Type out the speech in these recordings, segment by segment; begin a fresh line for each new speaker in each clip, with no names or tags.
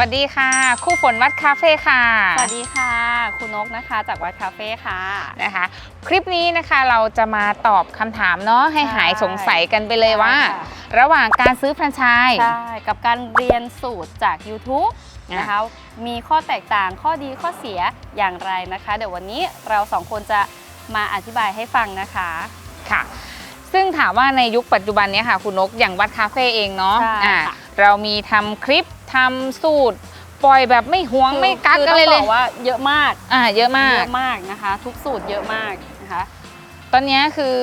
วัสดีค่ะ คู่ฝนวัดคาเฟ่ค่ะ
สวัสดีค่ะ คุณนกนะคะจากวัดคาเฟ่ค่ะ
นะคะ คลิปนี้นะคะเราจะมาตอบคำถามเนาะให้
ใช่
หายสงสัยกันไปเลยว่า
ใช่ค่ะ
ระหว่างการซื้อแฟรนไชส์
ใช่กับการเรียนสูตรจาก YouTube
อะ
นะคะมีข้อแตกต่างข้อดีข้อเสียอย่างไรนะคะ เดี๋ยววันนี้เราสองคนจะมาอธิบายให้ฟังนะคะ
ค่ะ ซึ่งถามว่าในยุคปัจจุบันเนี้ค่ะคุณนกอย่างวัดคาเฟ่เองเนาะ
ใช่
อ่า
ค่ะ
เรามีทำคลิปทำสูตร ปล่อยแบบไม่หวงไม่กัก
คือ
อะไร
ต้
เล
อง
ย
บอกว่าเยอะมาก
อ่าเยอะมาก
เยอะมากนะคะ ทุกสูตรเยอะมากนะคะ
ตอนเนี้ยคือ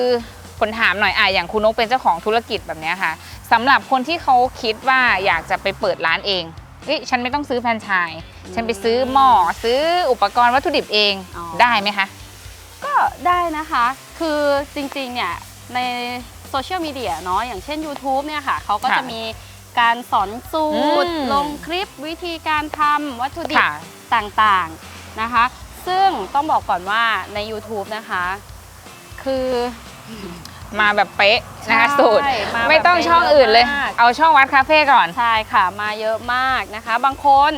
คนถามหน่อยอะอย่างคุณนกเป็นเจ้าของธุรกิจแบบเนี้ยค่ะสำหรับคนที่เขาคิดว่าอยากจะไปเปิดร้านเองเฮ้ยฉันไม่ต้องซื้อแฟรนไชส์ฉันไปซื้อหม้อซื้ออุปกรณ์วัตถุดิบเอง
อ๋อ
ได้ไหมคะ
ก็ได้นะคะ คือจริงๆ เนี่ยในโซเชียลมีเดียเนาะ อย่างเช่น YouTube เนี่ยค่ะ เขาก็
ค่ะ
จะมี การสอนสูตร
อืม
ลงคลิปวิธีการทำวัตถุดิบ
ค่ะ
ต่างๆนะคะ ซึ่งต้องบอกก่อนว่าใน YouTube นะคะ คือ
มาแบบเป๊ะนะคะ
ใช่
สูตร
มาแบบ
ไม่ต้องช่องอื่นเลย
เยอะมาก
เอาช่องวัดคาเฟ่ก่อน
ใช่ค่ะมาเยอะมากนะคะ บางคน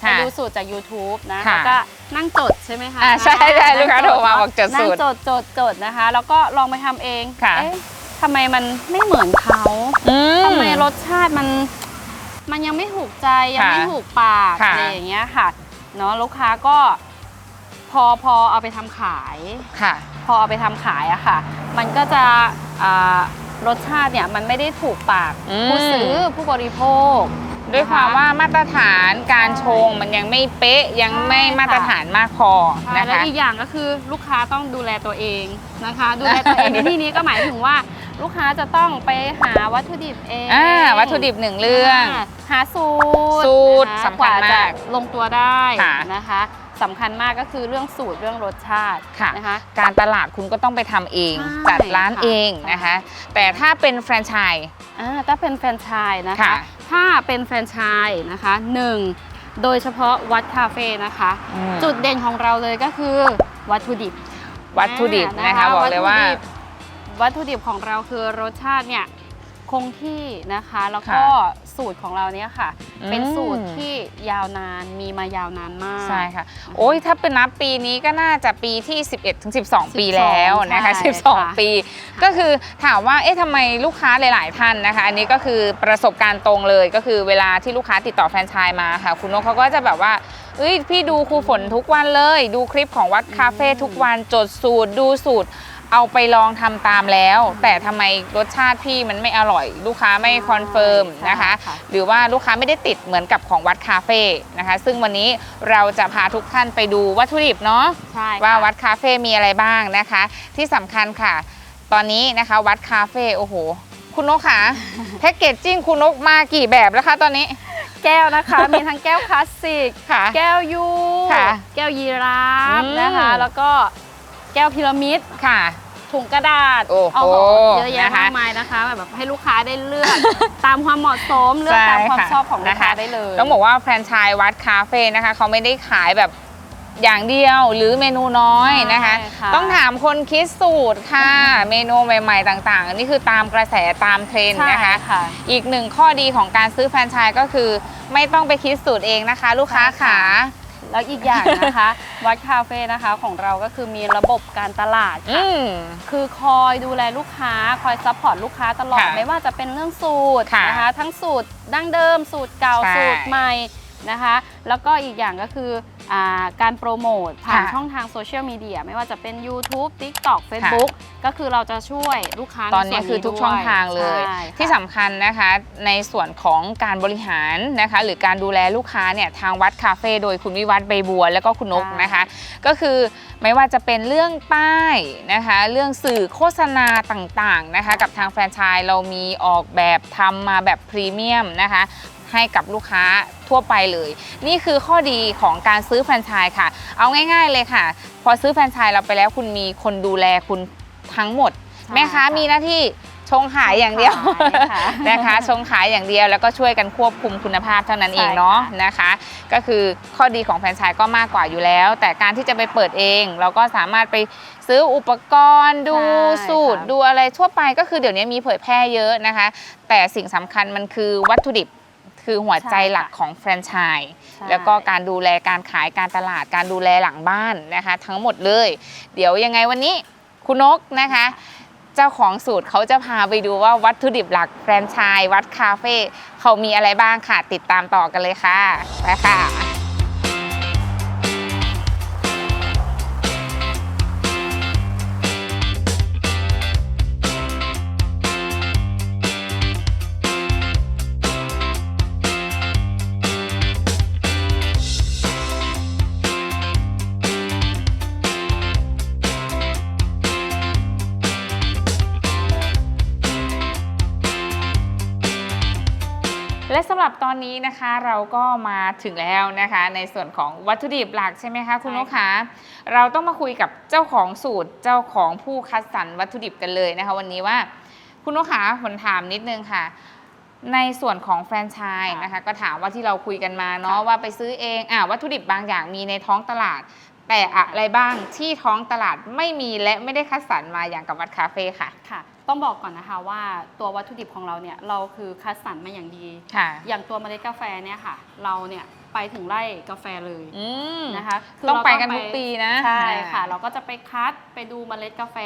ไป
ค่ะ
ดูสูตรจาก YouTube นะ
ค่ะ
แล้วก็นั่งจดใช่ไหมคะ
อ่าใช่ใช่
นั่ง
ลูกค้าโทรมาบอกจด
นั่
สู
ง
ตร
จดจดจดนะคะ แล้วก็ลองไปทำเอง
ค่ะ
เอ๊ะ ทำไมมันไม่เหมือนเขา
อื
ทำไมรสชาติมัน มันยังไม่ถูกใจยังไม่
ค่ะ
ถูกปาก
ค่ะ
อะไรอย่างเงี้ยค่ะเนาะลูกค้าก็ พอพอเอาไปทำขาย
ค่ะ
พอเอาไปทำขายอะค่ะ มันก็จะอ่ารสชาติเนี่ยมันไม่ได้ถูกปาก
อืม
ผู้ซื้อผู้บริโภค
ด้วยความว่ามาตรฐานการชงมันยังไม่เป๊ะยังไม่
ใช่ค่ะ
มาตรฐานมากพอ
ใช่
นะ
แล้ว
คะ
อีกอย่างก็คือลูกค้าต้องดูแลตัวเองนะคะ ดูแลตัวเองในที่นี้ก็หมายถึงว่า ลูกค้าจะต้องไปหาวัตถุดิบเอง
อ่าวัตถุดิบหนึ่งเรื่องา
หาสูตร
สูตร
นะคะ
สำคัญ
กว่
มาก
จะลงตัวได้
ค่ะ
นะคะสำคัญมากก็คือเรื่องสูตรเรื่องรสชาติ
ค่ะ
นะคะ
การตลาดคุณก็ต้องไปทำเอง
ใช่
จัดร้าน
ค่ะ
เองนะคะ แต่ถ้าเป็นแฟรนไชส์
อ่าถ้าเป็นแฟรนไชส์นะคะ
ค่ะ
ถ้าเป็นแฟรนไชส์นะคะหนึ่งโดยเฉพาะวัดคาเฟ่นะคะ
อืม
จุดเด่นของเราเลยก็คือวัตถุดิบ
วัตถุดิบ
อ่า
นะคะ บอกเลยว่า
วัตถุดิบวัตถุดิบของเราคือรสชาติเนี่ยคงที่นะคะ แล้วก็
ค่ะ
สูตรของเราเนี่ยค่ะ
อืม
เป็นสูตรที่ยาวนานมีมายาวนานมาก
ใช่ค่ะ โอ้ยถ้าเป็นนับปีนี้ก็น่าจะปีที่ 11ถึง12 ปีแล้วนะคะ
ใช่ค่ะ
12 ปี ก็คือถามว่าเอ๊ะทำไมลูกค้าหลาย ๆ ท่านนะคะ อันนี้ก็คือประสบการณ์ตรงเลยก็คือเวลาที่ลูกค้าติดต่อแฟรนไชส์มาค่ะ คุณนกเขาก็จะแบบว่าเอ้ยพี่ดูครูฝนทุกวันเลย ดูคลิปของวัดคาเฟ่ทุกวันจดสูตรดูสูตร เอาไปลองทำตามแล้ว แต่ทำไมรสชาติพี่มันไม่อร่อย ลูกค้าไม่คอนเฟิร์มนะคะ
ใช่ค่ะ
หรือว่าลูกค้าไม่ได้ติดเหมือนกับของวัดคาเฟ่นะคะ ซึ่งวันนี้เราจะพาทุกท่านไปดูวัตถุดิบเนาะ
ใช่ค่ะ
ว่าวัดคาเฟ่มีอะไรบ้างนะคะ ที่สำคัญค่ะ ตอนนี้นะคะวัดคาเฟ่โอ้โห คุณนกค่ะแพ็กเกจจิ้งคุณนกมากี่แบบแล้วคะตอนนี้
แก้วนะคะ มีทั้งแก้วคลาสสิก
ค่ะ
แก้วยู
ค่ะ
แก้วยีราฟ
อืม
นะคะ แล้วก็ แก้วพีระมิด
ค่ะ
ถุงกระดาษ
โอ้โห
เยอะแยะ
นะคะ
มากมายนะคะแบบให้ลูกค้าได้เลือก ตามความเหมาะสมเลือกตามความ
ใช่ค่ะ
ชอบของลูกค้า
นะคะ
ได้เลย
ต้องบอกว่าแฟรนไชส์วัดคาเฟ่นะคะเขาไม่ได้ขายแบบอย่างเดียวหรือเมนูน้อยนะคะ
ใช่ค่ะ
ต้องถามคนคิดสูตรค่ะ เมนูใหม่ ๆ ต่างๆอันนี้คือตามกระแสตามเทรนด์
ใช่
นะคะ
ค่ะ
อีกหนึ่งข้อดีของการซื้อแฟรนไชส์ก็คือ ไม่ต้องไปคิดสูตรเองนะคะ ลูกค้า
ใช่
ขา
ค่ะ แล้วอีกอย่างนะคะ วัดคาเฟ่นะคะของเราก็คือมีระบบการตลาด
อื
ค่ะ
ม
คือคอยดูแลลูกค้า คอยซัพพอร์ตลูกค้าตลอด
ค่ะ
ไม่ว่าจะเป็นเรื่องสูตร
ค่ะ
นะคะ ทั้งสูตรดั้งเดิมสูตรเก่า
ใช่
สูตรใหม่ นะคะ แล้วก็อีกอย่างก็คืออาการโปรโมทผ่าน
ค่ะ
ช่องทางโซเชียลมีเดียไม่ว่าจะเป็น YouTube TikTok Facebook ก็คือเราจะช่วยลูกค้า
ตอนนี้
ใส่ว
คือทุกช่องทางเลย
ใช่ค่ะ
ที่สำคัญนะคะในส่วนของการบริหารนะคะ หรือการดูแลลูกค้าเนี่ยทางวัดคาเฟ่โดยคุณวิวัฒน์ใบบัว แล้วก็คุณนก
ใช่
นะคะ ก็คือไม่ว่าจะเป็นเรื่องป้ายนะคะ เรื่องสื่อโฆษณาต่างๆนะคะ กับทางแฟรนไชส์เรามีออกแบบทำมาแบบพรีเมียมนะคะ ให้กับลูกค้าทั่วไปเลย นี่คือข้อดีของการซื้อแฟรนไชส์ค่ะ เอาง่าย ๆเลยค่ะ พอซื้อแฟรนไชส์เราไปแล้วคุณมีคนดูแลคุณทั้งหมด
ใช่
แม่ค้า
ค่ะ
มีหน้าที่ชงขายอย่างเดียว
ชงขายค่ะ
นะคะชงขายอย่างเดียวแล้วก็ช่วยกันควบคุมคุณภาพเท่านั้นเอง
ใช่ค่ะ
เนาะนะคะ ก็คือข้อดีของแฟรนไชส์ก็มากกว่าอยู่แล้ว แต่การที่จะไปเปิดเอง เราก็สามารถไปซื้ออุปกรณ์ดู
ใช่
สูตร
ค่ะ
ดูอะไรทั่วไปก็คือเดี๋ยวนี้มีเผยแพร่เยอะนะคะ แต่สิ่งสำคัญมันคือวัตถุดิบ คือหัวใจ
ใช่ค่ะ
หลักของแฟรนไชส์
ใช่
แล้วก็การดูแลการขายการตลาดการดูแลหลังบ้านนะคะ ทั้งหมดเลย เดี๋ยวยังไงวันนี้คุณนกนะคะ เจ้าของสูตรเขาจะพาไปดูว่าวัตถุดิบหลักแฟรนไชส์วัดคาเฟ่เขามีอะไรบ้างค่ะติดตามต่อกันเลยค่ะไปค่ะ อนนี้นะคะเราก็มาถึงแล้วนะคะ ในส่วนของวัตถุดิบหลักใช่ไหมคะคุณ
ใช่
นกคะเราต้องมาคุยกับเจ้าของสูตรเจ้าของผู้คัดสรรวัตถุดิบกันเลยนะคะ วันนี้ว่าคุณนกคะผมถามนิดนึงค่ะ ในส่วนของแฟรนไชส์นะคะ ก็ถามว่าที่เราคุยกันมาเนาะว่าไปซื้อเองอะวัตถุดิบบางอย่างมีในท้องตลาด แต่อะไรบ้างที่ท้องตลาดไม่มีและไม่ได้คัดสรรมาอย่างกับวัดคาเฟ่ค่ะ
ค่ะ ต้องบอกก่อนนะคะว่าตัววัตถุดิบของเราเนี่ยเราคือคัดสรรมาอย่างดี
ค่ะ
อย่างตัวเมล็ดกาแฟเนี่ยค่ะ เราเนี่ยไปถึงไร่กาแฟเลย
อืม
นะคะคื
ต้อง
เรา
ไปกันทุกปีนะ
ใช่ค่ะ เราก็จะไปคัดไปดูเมล็ดกาแฟ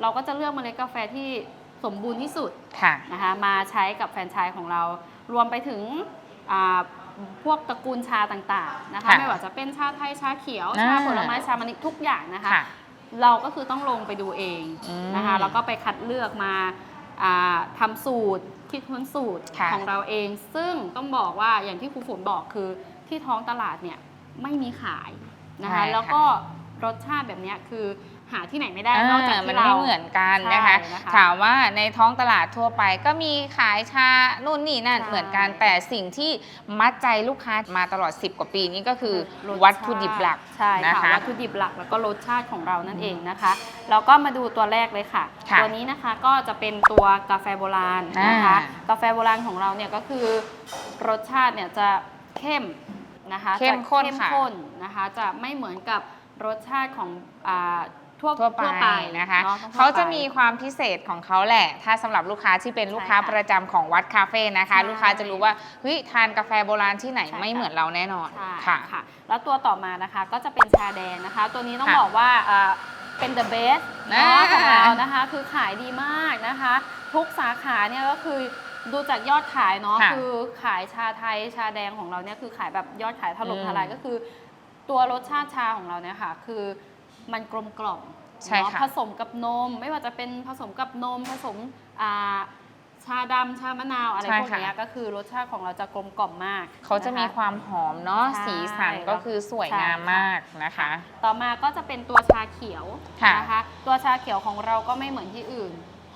เราก็จะเลือกเมล็ดกาแฟที่สมบูรณ์ที่สุด
ค่ะ
นะคะมาใช้กับแฟรนไชส์ของเรารวมไปถึงอ่า พวกตระกูลชาต่างๆนะคะ
ค่ะ
ไม่ว่าจะเป็นชาไทยชาเขียว
อ่า
ชาผลไม้ชามันทุกอย่างนะคะ
ค่ะ
เราก็คือต้องลงไปดูเอง
อืม
นะคะแล้วก็ไปคัดเลือกมาอ่าทำสูตรคิดค้นสูตร
ค่ะ
ของเราเอง ซึ่งต้องบอกว่าอย่างที่ครูฝนบอกคือที่ท้องตลาดเนี่ยไม่มีขายนะคะ
ใช่ค่ะ
แล้วก็ รสชาติแบบเนี้ยคือหาที่ไหนไม่ได้
อ่าน
อกจาก
มัน
ที่เรา
ไม่เหมือนกันนะคะ
ใช่นะคะ
ถามว่าในท้องตลาดทั่วไปก็มีขายชานู่นนี่นั่น
ใช่
เหมือนกันแต่สิ่งที่มัดใจลูกค้ามาตลอด 10 กว่าปีนี้ก็คือ
รสชาติ
วัตถุดิบหลัก
ใช่
นะ
ค่ะ
คะ
วัตถุดิบหลักแล้วก็รสชาติของเรานั่นเองนะคะเราก็มาดูตัวแรกเลยค่ะ
ค่ะ
ตัวนี้นะคะก็จะเป็นตัวกาแฟโบราณนะคะ
อ่า
กาแฟโบราณของเราเนี่ยก็คือรสชาติเนี่ยจะเข้มนะคะ
เข้มข้น
จะเข้ม
ค่ะ
ข้นนะคะ จะไม่เหมือนกับ รสชาติของอ่าทั่ว
ทั่วไปนะคะ
เนทั่วไป
เขาจะมีความพิเศษของเขาแหละ ถ้าสำหรับลูกค้าที่เป็นลูกค้า
ใช่ค่ะ
ประจำของวัดคาเฟ่นะคะ
ใช่
ลูกค้าจะรู้ว่าเฮ้ยทานกาแฟโบราณที่ไหน
ใช่
ไม่
ค่ะ
เหมือนเราแน่นอน
ใช่
ค่ะ
ค่ะ แล้วตัวต่อมานะคะก็จะเป็นชาแดงนะคะ ตัวนี้ต้อง
ค่ะ
บอกว่าอ่าเป็น the best เนาะ
อ่า
ของเรานะคะ คือขายดีมากนะคะ ทุกสาขาเนี่ยก็คือดูจากยอดขายเนาะ
ค่ะ
คือขายชาไทยชาแดงของเราเนี่ยคือขายแบบยอดขายถล่ม
อืม
ทลายก็คือ ตัวรสชาติชาของเราเนี่ยค่ะ คือมันกลมกล่อม
ใช่
เนาะ
ค่ะ
ผสมกับนม ไม่ว่าจะเป็นผสมกับนมผสมอ่าชาดำชามะนาวอะไร
ใช่
พวก
ค่ะ
เนี้ยก็คือรสชาติของเราจะกลมกล่อมมาก
เขาจะมี
นค
ความหอมเนาะ
ใช่
สีสันก็คือสวยงาม
ใช่ค่ะ
มากนะคะ
ต่อมาก็จะเป็นตัวชาเขียว
ค่ะ
นะคะตัวชาเขียวของเราก็ไม่เหมือนที่อื่น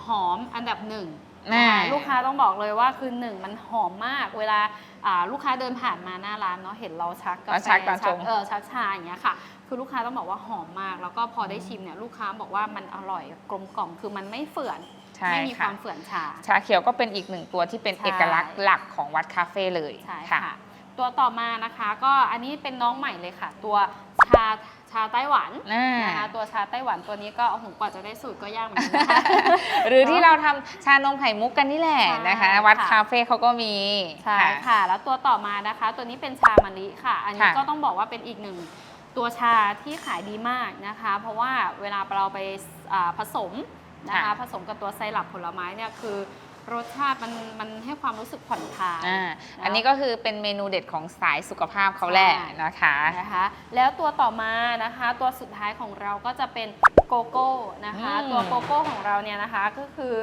หอมอันดับหนึ่ง
แน่
นะคะลูกค้าต้องบอกเลยว่าคือหนึ่งมันหอมมากเวลา อ่าลูกค้าเดินผ่านมาหน้าร้านเนาะเห็นเราชักกา
แล้ว
แฟ
ชักตอนชง
เออชักชาอย่างเงี้ยค่ะ คือลูกค้าต้องบอกว่าหอมมาก แล้วก็พอได้ชิมเนี่ยลูกค้าบอกว่ามันอร่อยกลมกล่อมคือมันไม่เฝื่อน
ใช่
ไม่มีค
ค่ะ
วามเฝื่อนชา
ชาเขียวก็เป็นอีกหนึ่งตัวที่เป็น
ใช่
เอกลักษณ์หลักของวัดคาเฟ่เลย
ใช่ค่ะ ตัวต่อมานะคะ ก็อันนี้เป็นน้องใหม่เลยค่ะ ตัวชาชาไต้หวัน
อ่า
นะคะตัวชาไต้หวันตัวนี้ก็โอ้โหกว่าจะได้สูตรก็ยากเหมือนกันนะคะ
หรือที่เราทำชานมไข่มุกกันนี่แหละนะคะ
ใช่
วัด
ค่ะ
คาเฟ่เขาก็มี
ใช่ค่ะแล้วตัวต่อมานะคะ ตัวนี้เป็นชามะลิค่ะ อันนี้
ค่ะ
ก็ต้องบอกว่าเป็นอีกหนึ่งตัวชาที่ขายดีมากนะคะ เพราะว่าเวลาเราไปอ่าผสมนะคะ
ค่ะ
ผสมกับตัวไซรัปผลไม้เนี่ยคือ รสชาติมันมันให้ความรู้สึกผ่อนคลาย
อ่าะอันนี้ก็คือเป็นเมนูเด็ดของสายสุขภาพเขาแหละ
ใช่
นะคะ
นะคะ แล้วตัวต่อมานะคะ ตัวสุดท้ายของเราก็จะเป็นโกโก้นะคะ
อืม
ตัวโกโก้ของเราเนี่ยนะคะก็คือ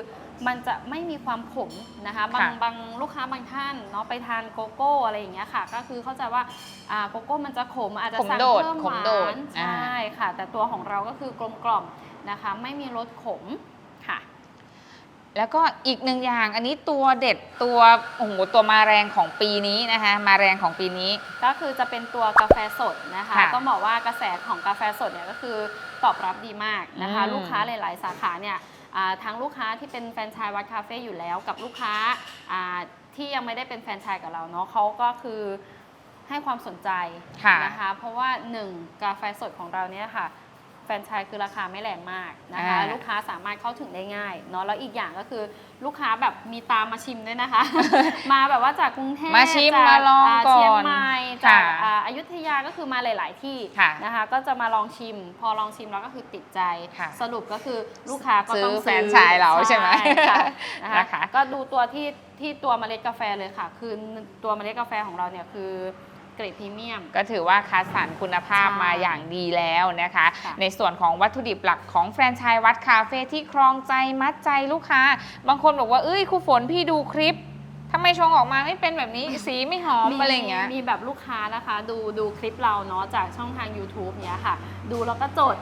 มันจะไม่มีความขมนะคะบาง
ค่ะ
บางลูกค้าบางท่านเนาะไปทานโกโก้อะไรอย่างเงี้ยค่ะ ก็คือเข้าใจว่าอ่าโกโก้มันจะขมอาจจะ
ขม
สั่ง
โดด
เพิ่ม
ข
ห
ม
วา
โดด
น
อ่า
ใช่ค่ะ แต่ตัวของเราก็คือกลมกล่อมนะคะ ไม่มีรสขมค่ะ
แล้วก็อีกหนึ่งอย่างอันนี้ตัวเด็ดตัวโอ้โหตัวมาแรงของปีนี้นะคะ มาแรงของปีนี้
ก็คือจะเป็นตัวกาแฟสดนะคะ
ค่ะ
ต้องบอกว่ากระแสของกาแฟสดเนี่ยก็คือตอบรับดีมากนะคะ
อืม
ลูกค้าหลาย ๆ สาขาเนี่ยอ่าทั้งลูกค้าที่เป็นแฟรนไชส์วัดคาเฟ่อยู่แล้วกับลูกค้าอ่าที่ยังไม่ได้เป็นแฟรนไชส์กับเราเนาะเขาก็คือให้ความสนใจ
ค่ะ
นะคะ เพราะว่าหนึ่งกาแฟสดของเราเนี่ยค่ะ แฟรนไชส์คือราคาไม่แรงมากนะคะ
อ่า
ลูกค้าสามารถเข้าถึงได้ง่ายเนาะแล้วอีกอย่างก็คือลูกค้าแบบมีตามมาชิมด้วยนะคะ มาแบบว่าจากกรุงเทพ
มาชิม
จก
มาลองาก่อน
เชียงใหม่จาก
ค่ะ
อ่าอยุธยาก็คือมาหลาย ๆ ที่
ค่ะ
นะคะ ก็จะมาลองชิม พอลองชิมแล้วก็คือติดใจ
ค่ะ
สรุปก็คือลูกค้าก็ต้อง
ซื้อแฟรนไชส์เราใช่ไหม
ค่ะนะคะ
นะคะ
ก็ดูตัวที่ที่ตัวเมล็ดกาแฟเลยค่ะ คือตัวเมล็ดกาแฟของเราเนี่ยคือ เกรดพรีเมียม
ก็ถือว่าคัดสรรคุณภาพ
ใช่
มาอย่างดีแล้วนะคะ
ค่ะ
ในส่วนของวัตถุดิบหลักของแฟรนไชส์วัดคาเฟ่ที่ครองใจมัดใจลูกค้า บางคนบอกว่าเอ้ยครูฝนพี่ดูคลิปทำไมชงออกมาไม่เป็นแบบนี้ สีไม่หอมอะไรอย่างเงี้ย
มีแบบลูกค้านะคะ ดูดูคลิปเราเนาะจากช่องทาง YouTube เนี้ยค่ะ ดูแล้วก็จด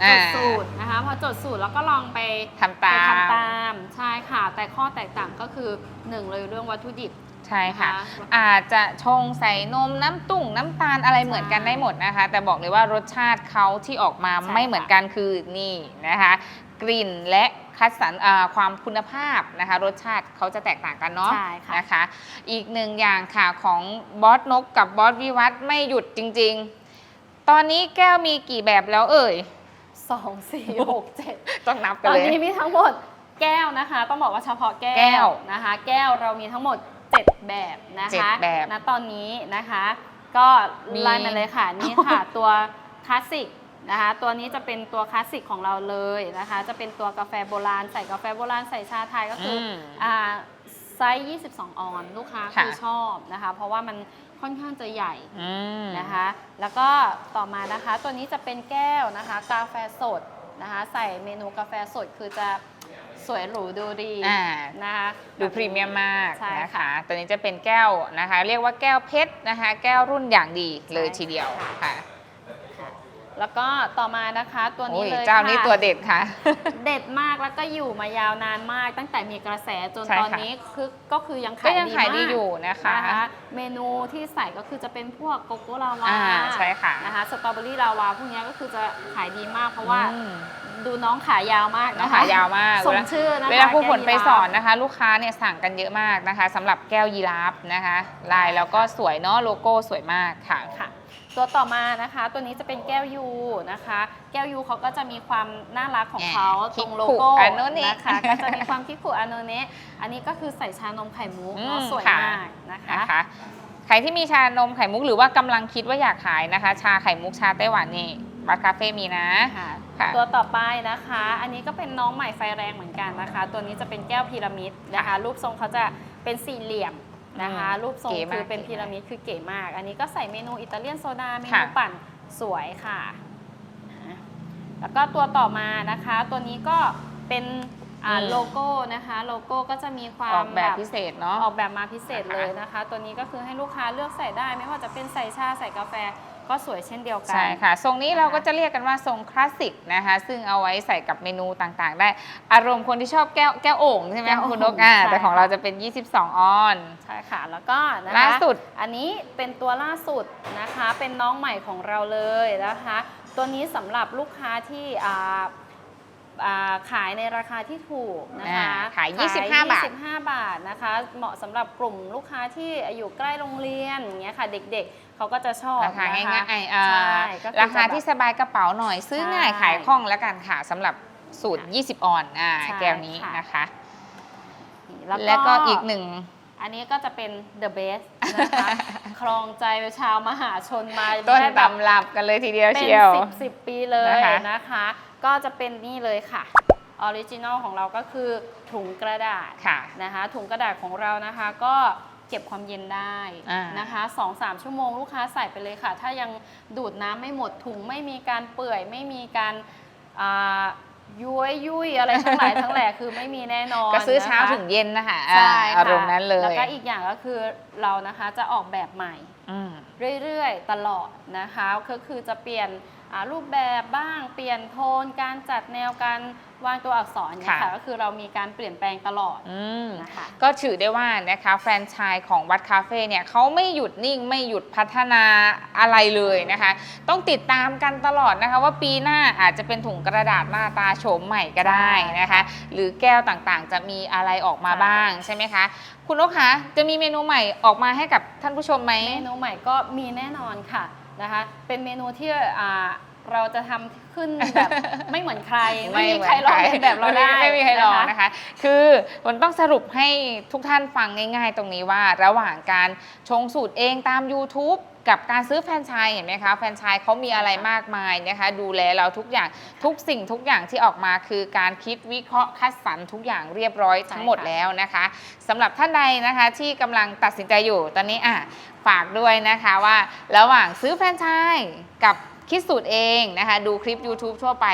จ
อ่า
ดสูตรนะคะพอจดสูตรแล้วก็ลองไป
ทำตา
ไป
ม
ทำตามใช่ค่ะ แต่ข้อแตกต่างก็คือหนึ่งเลยเรื่องวัตถุดิบ
ใช่ค่ะ
นะคะ
อาจจะชงใส่นมน้ำตุ้งน้ำตาลอะไรเหมือนกันได้หมดนะคะ แต่บอกเลยว่ารสชาติเขาที่ออกมา
ใช่
ไม่เหมือนกันคือนี่นะคะ กลิ่นและคัดสรรอ่าความคุณภาพนะคะ รสชาติเขาจะแตกต่างกันเนาะ
ใช่ค่ะ
นะคะ อีกหนึ่งอย่างค่ะของบอสนกกับบอสวิวัฒน์ไม่หยุดจริง ๆ ตอนนี้แก้วมีกี่แบบแล้วเอ่ย
สองสี่หกเจ็ด
ต้องนับ
ต
กัน
อน
เลย
นี้มีทั้งหมดแก้วนะคะ ต้องบอกว่าเฉพาะแก้
แก้ว
นะคะ แก้วเรามีทั้งหมด 7 แบบนะ
เจ็ด
คะ
แบบ
ณตอนนี้นะคะ ก็
มี
ไล่มาเลยค่ะนี่ค่ะตัวคลาสสิกนะคะ ตัวนี้จะเป็นตัวคลาสสิกของเราเลยนะคะ จะเป็นตัวกาแฟโบราณ ใส่กาแฟโบราณใส่ชาไทยก็คืออ
ม
อ่าไซส์ 22 ออนลูกค้า
ค่ะ
คือชอบนะคะ เพราะว่ามันค่อนข้างจะใหญ่
อืม
นะคะ แล้วก็ต่อมานะคะ ตัวนี้จะเป็นแก้วนะคะ กาแฟสดนะคะ ใส่เมนูกาแฟสดคือจะ สวยหรูดูดี
อ่า
นะคะ
ดูพรีเมียมมาก
ใช่
นะคะ
ค่ะ
ตัวนี้จะเป็นแก้วนะคะ เรียกว่าแก้วเพชรนะคะ แก้วรุ่นอย่างดีเลย
ใช่
ทีเดียว
ค่ะ
ค่ะ
แล้วก็ต่อมานะคะตัวนี้
โอ้ย
เลย
เจ้านี้
ค่ะ
ตัวเด็ดค่ะ
เด็ดมากแล้วก็อยู่มายาวนานมาก ตั้งแต่มีกระแสจน
ใช่
ตอน
ค่ะ
นี้คือก็คือยัง
ก็
ขาย
ยัง
ดี
ขายดี
มาก
อยู่นะคะ
นะคะเมนูที่ใส่ก็คือจะเป็นพวกโกโก้ลาวา
อ่าใช่ค่ะ
นะคะสตรอเบอรี่ลาวาพวกเนี้ยก็คือจะขายดีมาก เพราะว่า
อืม
ดูน้องขายาวมาก
น้อง
นะคะ
ขายาวมาก
สมชื่อนะคะ
เวลาครูฝน
แก้ว
ไป
ยีราฟ
สอนนะคะ ลูกค้าเนี่ยสั่งกันเยอะมากนะคะสำหรับแก้วยีราฟนะคะ ลายแล้วก็สวยเนาะโลโก้สวยมากค่ะ
ค่ะ ตัวต่อมานะคะ ตัวนี้จะเป็นแก้วยูนะคะ แก้วยูเขาก็จะมีความน่ารักของเขา
แหม
ตรงโลโก้
คิกคุอาโนเนะ
นะคะก็จะมีความคิกคุอาโนเนะอันนี้ก็คือใส่ชานมไข่มุกเนาะ
อืม
สวย
ค่ะ
มากนะคะ
นะคะใครที่มีชานมไข่มุกหรือว่ากำลังคิดว่าอยากขายนะคะ ชาไข่มุกชาไต้หวันนี่บัตคาเฟ่มีนะ
ค่ะ
ค่ะ
ตัวต่อไปนะคะ อันนี้ก็เป็นน้องใหม่ไฟแรงเหมือนกันนะคะ ตัวนี้จะเป็นแก้วพีระมิดนะคะ
ค่ะ
รูปทรงเขาจะเป็นสี่เหลี่ยม นะคะ
อืม
รูปทรง
เก๋มาก
คือเป็น
เก๋มาก
พีระมิดคือเก๋มาก อันนี้ก็ใส่เมนูอิตาเลียนโซดาเมนู
ค่ะ
ปั่นสวยค่ะอะแล้วก็ตัวต่อมานะคะ ตัวนี้ก็เป็นอ่า
อืม
โลโก้นะคะ โลโก้ก็จะมีควา
อ
ม
อกแบบพิเศษเนาะ
ออกแบบมาพิเศษ
นะคะ
เลยนะคะ ตัวนี้ก็คือให้ลูกค้าเลือกใส่ได้ ไม่ว่าจะเป็นใส่ชาใส่กาแฟ ก็สวยเช่นเดียวกัน
ใช่ค่ะ ทรงนี้
นะคะ
เราก็จะเรียกกันว่าทรงคลาสสิกนะคะ ซึ่งเอาไว้ใส่กับเมนูต่างๆ ได้ อารมณ์คนที่ชอบแก้วแก้วโอ่งใช่ไหม
แก้วโอ่ง
คุณนกอ่า
ใช่
แต่ของ
ค่ะ
เราจะเป็น 22 ออน
ใช่ค่ะ แล้วก็นะคะ
ล่าสุด
อันนี้เป็นตัวล่าสุดนะคะ เป็นน้องใหม่ของเราเลยนะคะ ตัวนี้สำหรับลูกค้าที่อ่าอ่าขายในราคาที่ถูกนะคะ
อ่าขาย25บาท
25 บาทนะคะ เหมาะสำหรับกลุ่มลูกค้าที่อยู่ใกล้โรงเรียนอย่างเงี้ยค่ะ เด็กๆ เขาก็จะชอบ
ราคา
นะ
ง่า
คะ
ยๆอ่า
ใช่ก็อ
ราคา
จะแบบ
ที่สบายกระเป๋าหน่อย ซื้อง่าย
ใช่
ขายคล่องแล้วกันค่ะสำหรับสูตร 20 ออนอ่า
ใช่
แก้วนี้
ค่ะ
นะคะ
แล้ว
แล้วก็อีกหนึ่ง
อันนี้ก็จะเป็น the best นะคะ ครองใจชาวมหาชนมา
ต้น
ได้แบบ
ตำรับกันเลยทีเดียว
เป็น
เชียว
สิบสิบปีเลย
นะคะ
นะคะ ก็จะเป็นนี่เลยค่ะออริจินอลของเราก็คือถุงกระดาษ
ค่ะ
นะคะถุงกระดาษของเรานะคะก็ เก็บความเย็นได้
อ่าน
นะคะ2-3ชั่วโมงลูกค้าใส่ไปเลยค่ะ ถ้ายังดูดน้ำไม่หมดถุงไม่มีการเปื่อยไม่มีการอ่าย้วยยุ่ยอะไรทั้งหลายทั้งแหล่คือไม่มีแน่นอน
ก็ซื้อเช้า
นะคะ
ถึงเย็นนะคะ
ใช่
อ่า
ค่ะ
อารมณ์นั้นเลย
แล้วก็อีกอย่างก็คือเรานะคะจะออกแบบใหม่
อืม
เรื่อยๆ ตลอดนะคะก็คือจะเปลี่ยนอ่า รูปแบบบ้างเปลี่ยนโทน การจัดแนวการวางตัวอักษรเนี่ย
ค่ะ
ค่ะก็คือเรามีการเปลี่ยนแปลงตลอด
อืม
นะคะ
ก็ถือได้ว่านะคะแฟรนไชส์ของวัดคาเฟ่เนี่ยเขาไม่หยุดนิ่งไม่หยุดพัฒนาอะไรเลยนะคะ ต้องติดตามกันตลอดนะคะ ว่าปีหน้าอาจจะเป็นถุงกระดาษหน้าตาโฉมใหม่ก็ได้นะคะ หรือแก้วต่างๆ จะมีอะไรออกมาบ้างใช่ไหมคะ คุณนกคะจะมีเมนูใหม่ออกมาให้กับท่านผู้ชมไหม
เมนูใหม่ก็มีแน่นอนค่ะ นะคะ เป็นเมนูที่อ่าเราจะทำขึ้นแบบ ไม่เหมือนใคร ไม่มี
เหมื
ใครลองเลียนแบบเราได้
ไม่มีใครลอง
นะคะ
นะคะ คือมันต้องสรุปให้ทุกท่านฟังง่าย ๆ ตรงนี้ว่าระหว่างการชงสูตรเองตาม YouTube กับการซื้อแฟรนไชส์เห็นไหมคะแฟรนไชส์เขามีอะไรมากมายนะคะ ดูแลเราทุกอย่างทุกสิ่งทุกอย่างที่ออกมาคือการคิดวิเคราะห์คัดสรรทุกอย่างเรียบร้อยทั้งหมด
ใช่ค่ะ
แล้วนะคะสำหรับท่านใดนะคะที่กำลังตัดสินใจอยู่ตอนนี้อะฝากด้วยนะคะว่าระหว่างซื้อแฟรนไชส์กับคิดสูตรเองนะคะ ดูคลิป YouTube ทั่วไป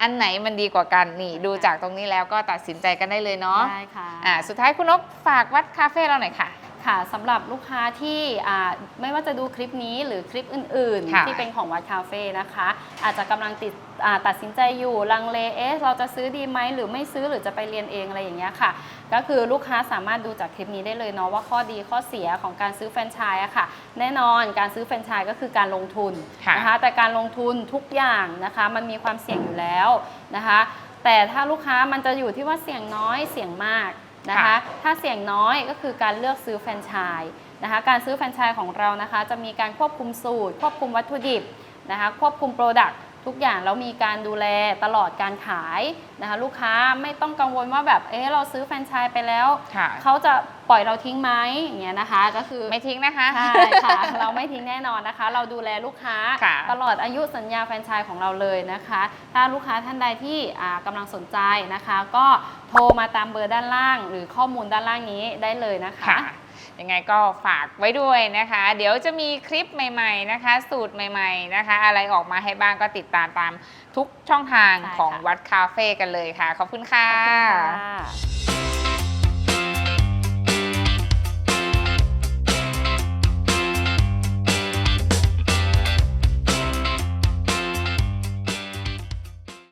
อันไหนมันดีกว่ากันนี่ ดูจากตรงนี้แล้วก็ตัดสินใจกันได้เลยเนาะ
ได้ค่ะ
อ่าสุดท้ายคุณนกฝากวัดคาเฟ่เราหน่อยค่ะ
ค่ะสำหรับลูกค้าที่อ่าไม่ว่าจะดูคลิปนี้หรือคลิปอื่น
ค่ะ
ๆ ที่เป็นของวัดคาเฟ่นะคะ อาจจะกำลังติดอ่าตัดสินใจอยู่ลังเลเอ๊ะเราจะซื้อดีไหมหรือไม่ซื้อหรือจะไปเรียนเองอะไรอย่างเงี้ยค่ะ ก็คือลูกค้าสามารถดูจากคลิปนี้ได้เลยเนาะว่าข้อดีข้อเสียของการซื้อแฟรนไชส์อะค่ะ แน่นอนการซื้อแฟรนไชส์ก็คือการลงทุน
ค่ะ
นะคะ แต่การลงทุนทุกอย่างนะคะ มันมีความเสี่ยงอยู่แล้วนะคะ แต่ถ้าลูกค้ามันจะอยู่ที่ว่าเสี่ยงน้อยเสี่ยงมาก นะคะ
ค่ะ
ถ้าเสี่ยงน้อยก็คือการเลือกซื้อแฟรนไชส์นะคะ การซื้อแฟรนไชส์ของเรานะคะ จะมีการควบคุมสูตร ควบคุมวัตถุดิบนะคะ ควบคุมโปรดักต์ ทุกอย่างแล้วมีการดูแลตลอดการขายนะคะลูกค้าไม่ต้องกังวลว่าแบบเอ๊ะเราซื้อแฟรนไชส์ไปแล้ว
ค่ะ
เขาจะปล่อยเราทิ้งไหมอย่างเงี้ยนะคะ ก็คือ
ไม่ทิ้งนะคะ
ใช่ค่ะเราไม่ทิ้งแน่นอนนะคะ เราดูแลลูกค้า
ค่ะ
ตลอดอายุสัญญาแฟรนไชส์ของเราเลยนะคะ ถ้าลูกค้าท่านใดที่อ่ากำลังสนใจนะคะ ก็โทรมาตามเบอร์ด้านล่าง หรือข้อมูลด้านล่างนี้ได้เลยนะคะ
ค่ะ ยังไงก็ฝากไว้ด้วยนะคะ เดี๋ยวจะมีคลิปใหม่ ๆนะคะ สูตรใหม่ ๆนะคะ อะไรออกมาให้บ้างก็ติดตามตามทุกช่องทาง
ใช่ค่ะ
ของวัดคาเฟ่กันเลยค่ะ ขอบคุณค่ะ
ขอบคุณค่ะ